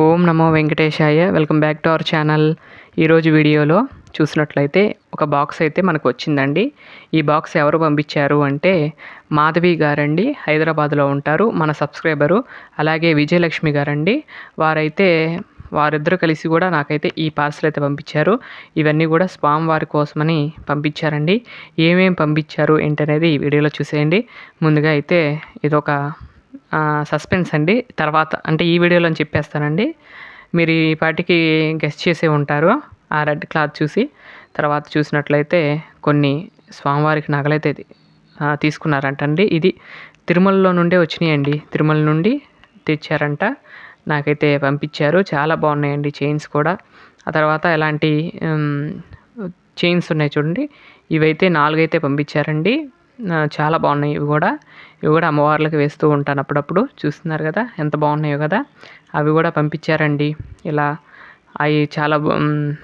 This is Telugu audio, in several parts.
ఓం నమో వెంకటేశాయ. Welcome back to our channel. ఈరోజు వీడియోలో చూసినట్లయితే ఒక బాక్స్ అయితే మనకు వచ్చిందండి. ఈ బాక్స్ ఎవరు పంపించారు అంటే మాధవి గారండి. హైదరాబాద్లో ఉంటారు. మన సబ్స్క్రైబరు. అలాగే విజయలక్ష్మి గారండి. వారైతే వారిద్దరూ కలిసి కూడా నాకైతే ఈ పార్సల్ అయితే పంపించారు. ఇవన్నీ కూడా స్పామ్ వారి కోసమని పంపించారండి. ఏమేమి పంపించారు ఏంటనేది ఈ వీడియోలో చూసేయండి. ముందుగా అయితే ఇదొక సస్పెన్స్ అండి. తర్వాత అంటే ఈ వీడియోలో చెప్పేస్తానండి. మీరు ఈ పాటికి గెస్ట్ చేసే ఉంటారు. ఆ రెడ్ క్లాత్ చూసి తర్వాత చూసినట్లయితే కొన్ని స్వామివారికి నగలైతే తీసుకున్నారంటండి. ఇది తిరుమలలో నుండే వచ్చినాయండి. తిరుమల నుండి తెచ్చారంట. నాకైతే పంపించారు. చాలా బాగున్నాయండి చైన్స్ కూడా. ఆ తర్వాత ఎలాంటి చైన్స్ ఉన్నాయి చూడండి. ఇవైతే నాలుగైతే పంపించారండి. చాలా బాగున్నాయి ఇవి కూడా. ఇవి కూడా అమ్మవార్లకు వేస్తూ ఉంటాను అప్పుడప్పుడు. చూస్తున్నారు కదా? ఎంత బాగున్నాయో కదా? అవి కూడా పంపించారండి. ఇలా అవి చాలా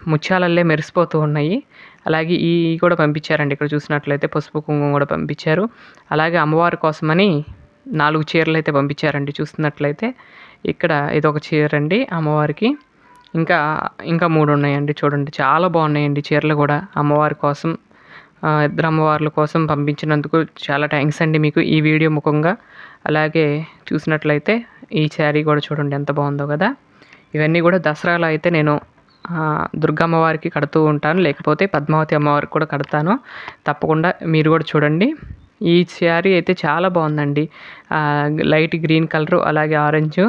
ముత్యాలల్లే మెరిసిపోతూ ఉన్నాయి. అలాగే ఈ కూడా పంపించారండి. ఇక్కడ చూసినట్లయితే పసుపు కుంకుమ కూడా పంపించారు. అలాగే అమ్మవారి కోసమని నాలుగు చీరలు అయితే పంపించారండి. చూస్తున్నట్లయితే ఇక్కడ ఇది ఒక చీర అండి అమ్మవారికి. ఇంకా ఇంకా మూడు ఉన్నాయండి చూడండి. చాలా బాగున్నాయండి చీరలు కూడా అమ్మవారి కోసం. ఇద్దరు అమ్మవార్ల కోసం పంపించినందుకు చాలా థ్యాంక్స్ అండి మీకు ఈ వీడియో ముఖంగా. అలాగే చూసినట్లయితే ఈ శారీ కూడా చూడండి ఎంత బాగుందో కదా. ఇవన్నీ కూడా దసరాలో అయితే నేను దుర్గమ్మవారికి కడుతూ ఉంటాను. లేకపోతే పద్మావతి అమ్మవారికి కూడా కడతాను. తప్పకుండా మీరు కూడా చూడండి. ఈ శారీ అయితే చాలా బాగుందండి. లైట్ గ్రీన్ కలర్ అలాగే ఆరెంజ్.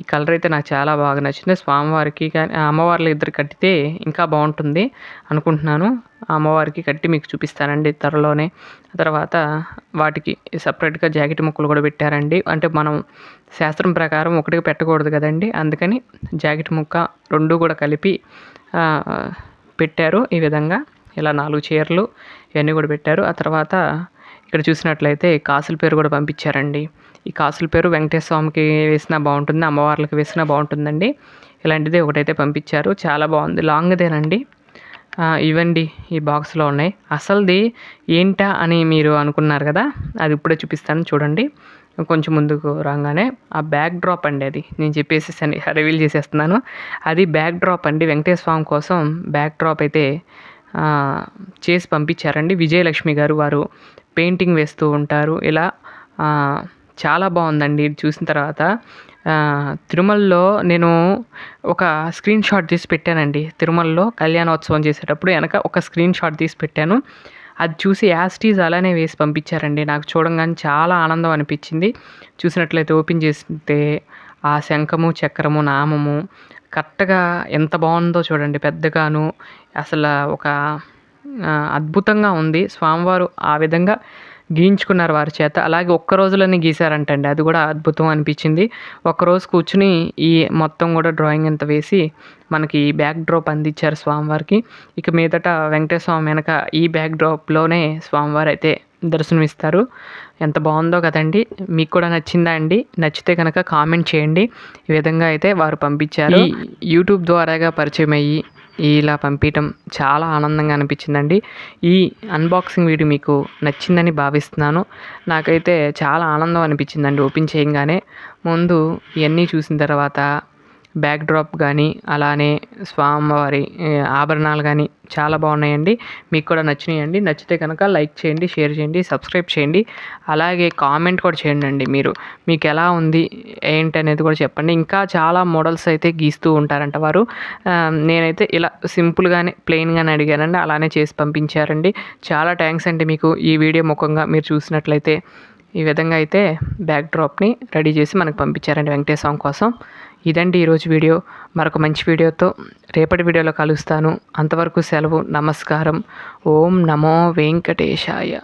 ఈ కలర్ అయితే నాకు చాలా బాగా నచ్చింది. స్వామివారికి కానీ అమ్మవార్ల ఇద్దరు కట్టితే ఇంకా బాగుంటుంది అనుకుంటున్నాను. అమ్మవారికి కట్టి మీకు చూపిస్తానండి త్వరలోనే. తర్వాత వాటికి సపరేట్గా జాకెట్ ముక్కలు కూడా పెట్టారండి. అంటే మనం శాస్త్రం ప్రకారం ఒకటిగా పెట్టకూడదు కదండి. అందుకని జాకెట్ ముక్క రెండు కూడా కలిపి పెట్టారు ఈ విధంగా. ఇలా నాలుగు చీరలు ఇవన్నీ కూడా పెట్టారు. ఆ తర్వాత ఇక్కడ చూసినట్లయితే కాసుల పేరు కూడా పంపించారండి. ఈ కాసుల పేరు వెంకటేశ్వర స్వామికి వేసినా బాగుంటుంది అమ్మవార్లకి వేసినా బాగుంటుందండి. ఇలాంటిది ఒకటైతే పంపించారు. చాలా బాగుంది. లాంగ్దేనండి. ఇవ్వండి. ఈ బాక్స్లో ఉన్నాయి. అసలుది ఏంటా అని మీరు అనుకున్నారు కదా అది ఇప్పుడే చూపిస్తాను. చూడండి. కొంచెం ముందుకు రాగానే ఆ బ్యాక్ డ్రాప్ అండి అది. నేను చెప్పేసి రివీల్ చేసేస్తున్నాను. అది బ్యాక్ డ్రాప్ అండి. వెంకటేశ్వర స్వామి కోసం బ్యాక్ డ్రాప్ అయితే చేసి పంపించారండి. విజయలక్ష్మి గారు వారు పెయింటింగ్ వేస్తూ ఉంటారు. ఇలా చాలా బాగుందండి చూసిన తర్వాత. తిరుమలలో నేను ఒక స్క్రీన్ షాట్ తీసి పెట్టానండి. తిరుమలలో కళ్యాణోత్సవం చేసేటప్పుడు వెనక ఒక స్క్రీన్ షాట్ తీసి పెట్టాను. అది చూసి యాస్టీజ్ అలానే వేసి పంపించారండి. నాకు చూడంగానే చాలా ఆనందం అనిపించింది. చూసినట్లయితే ఓపెన్ చేస్తే ఆ శంఖము చక్రము నామము కరెక్ట్గా ఎంత బాగుందో చూడండి. పెద్దగాను అసలు ఒక అద్భుతంగా ఉంది. స్వామివారు ఆ విధంగా గీయించుకున్నారు వారి చేత. అలాగే ఒక్క రోజులోనే గీశారంటండి. అది కూడా అద్భుతం అనిపించింది. ఒక్కరోజు కూర్చుని ఈ మొత్తం కూడా డ్రాయింగ్ అంత వేసి మనకి ఈ బ్యాక్ డ్రాప్ అందించారు స్వామివారికి. ఇక మీదట వెంకటేశ్వర స్వామి వెనక ఈ బ్యాక్ డ్రాప్లోనే స్వామివారు అయితే దర్శనమిస్తారు. ఎంత బాగుందో కదండి. మీకు కూడా నచ్చిందా అండి? నచ్చితే కనుక కామెంట్ చేయండి. ఈ విధంగా అయితే వారు పంపించారు. యూట్యూబ్ ద్వారాగా పరిచయం అయ్యి ఇలా పంపించడం చాలా ఆనందంగా అనిపించిందండి. ఈ అన్బాక్సింగ్ వీడియో మీకు నచ్చిందని భావిస్తున్నాను. నాకైతే చాలా ఆనందం అనిపించిందండి ఓపెన్ చేయగానే. ముందు ఇవన్నీ చూసిన తర్వాత బ్యాక్ డ్రాప్ కానీ అలానే స్వామివారి ఆభరణాలు కానీ చాలా బాగున్నాయండి. మీకు కూడా నచ్చినాయండి. నచ్చితే కనుక లైక్ చేయండి షేర్ చేయండి సబ్స్క్రైబ్ చేయండి. అలాగే కామెంట్ కూడా చేయండి అండి మీరు. మీకు ఎలా ఉంది ఏంటి అనేది కూడా చెప్పండి. ఇంకా చాలా మోడల్స్ అయితే గీస్తూ ఉంటారంట వారు. నేనైతే ఇలా సింపుల్గానే ప్లెయిన్గానే అడిగానండి. అలానే చేసి పంపించారండి. చాలా థ్యాంక్స్ అండి మీకు ఈ వీడియో ముఖంగా మీరు చూసినట్లయితే. ఈ విధంగా అయితే బ్యాక్ డ్రాప్ని రెడీ చేసి మనకు పంపించారండి వెంకటేశ్వరం కోసం. ఇదండి ఈరోజు వీడియో. మరొక మంచి వీడియోతో రేపటి వీడియోలో కలుస్తాను. అంతవరకు సెలవు నమస్కారం. ఓం నమో వెంకటేశాయ.